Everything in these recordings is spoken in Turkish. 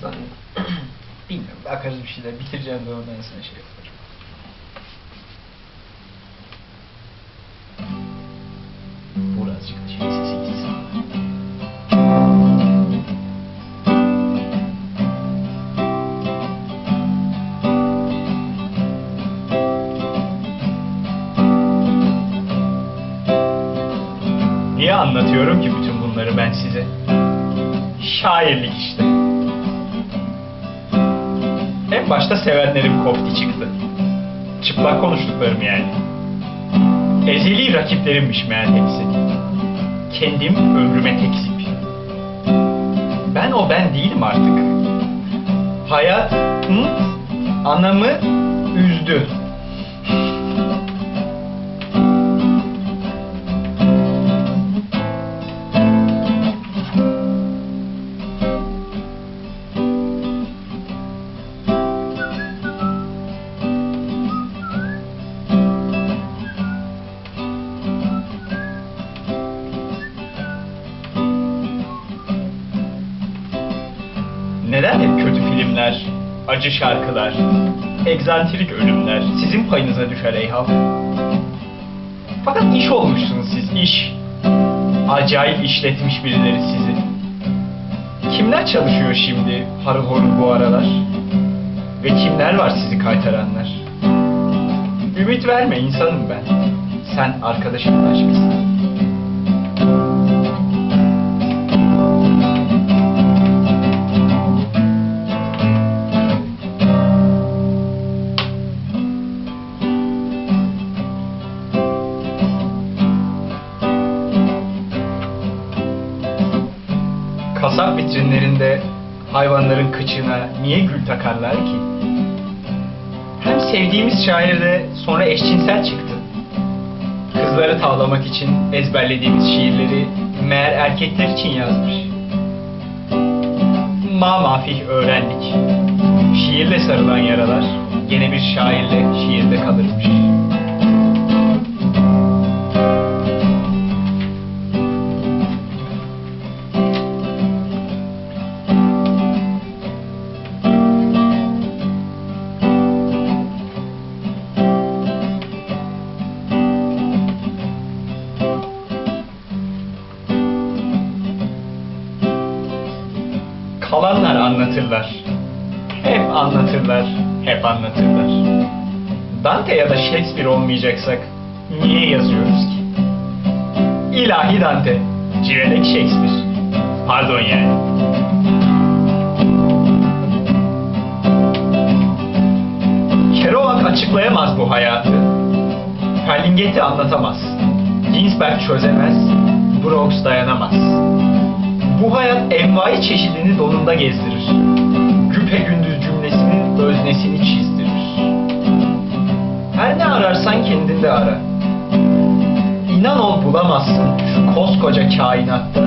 Aslında bilmiyorum. Bakarız bir şeyler. Bitireceğim de ondan sonra şey yaparım. Birazcık da sesi gitsin. Niye anlatıyorum ki bütün bunları ben size? Şairlik işte. Başta sevenlerim kofti çıktı. Çıplak konuştuklarım yani. Ezeli rakiplerimmiş meğer hepsi. Kendim ömrüme tekzip. Ben o ben değilim artık. Hayatım anamı üzdü. Neden hep kötü filmler, acı şarkılar, egzantrik ölümler sizin payınıza düşer Eyhav? Fakat iş olmuşsunuz siz, iş. Acayip işletmiş birileri sizi. Kimler çalışıyor şimdi harıl horul bu aralar? Ve kimler var sizi kaytaranlar? Ümit verme insanım ben. Sen arkadaşımın aşkısın. Kasap vitrinlerinde hayvanların kıçına niye gül takarlar ki? Hem sevdiğimiz şair de sonra eşcinsel çıktı. Kızları tavlamak için ezberlediğimiz şiirleri meğer erkekler için yazmış. Ma mafih öğrendik. Şiirle sarılan yaralar gene bir şairle şiirde kalırmış. Anlatırlar. Hep anlatırlar, hep anlatırlar. Dante ya da Shakespeare olmayacaksak niye yazıyoruz ki? İlahi Dante, civelek Shakespeare. Pardon yani. Kerouac açıklayamaz bu hayatı. Ferlinghetti anlatamaz. Ginsberg çözemez. Brooks dayanamaz. Bu hayat envai çeşidini donunda gezdirir. Güpe gündüz cümlesinin öznesini çizdirir. Her ne ararsan kendinde ara. İnan ol bulamazsın şu koskoca kainatta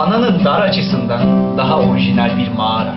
ananın dar açısından daha orijinal bir mağara.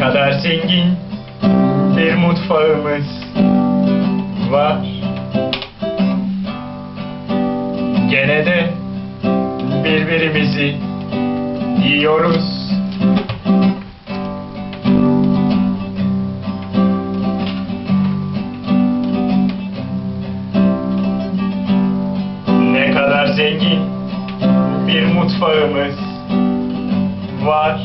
Kadar zengin bir mutfağımız var. Gene de birbirimizi yiyoruz. Ne kadar zengin bir mutfağımız var.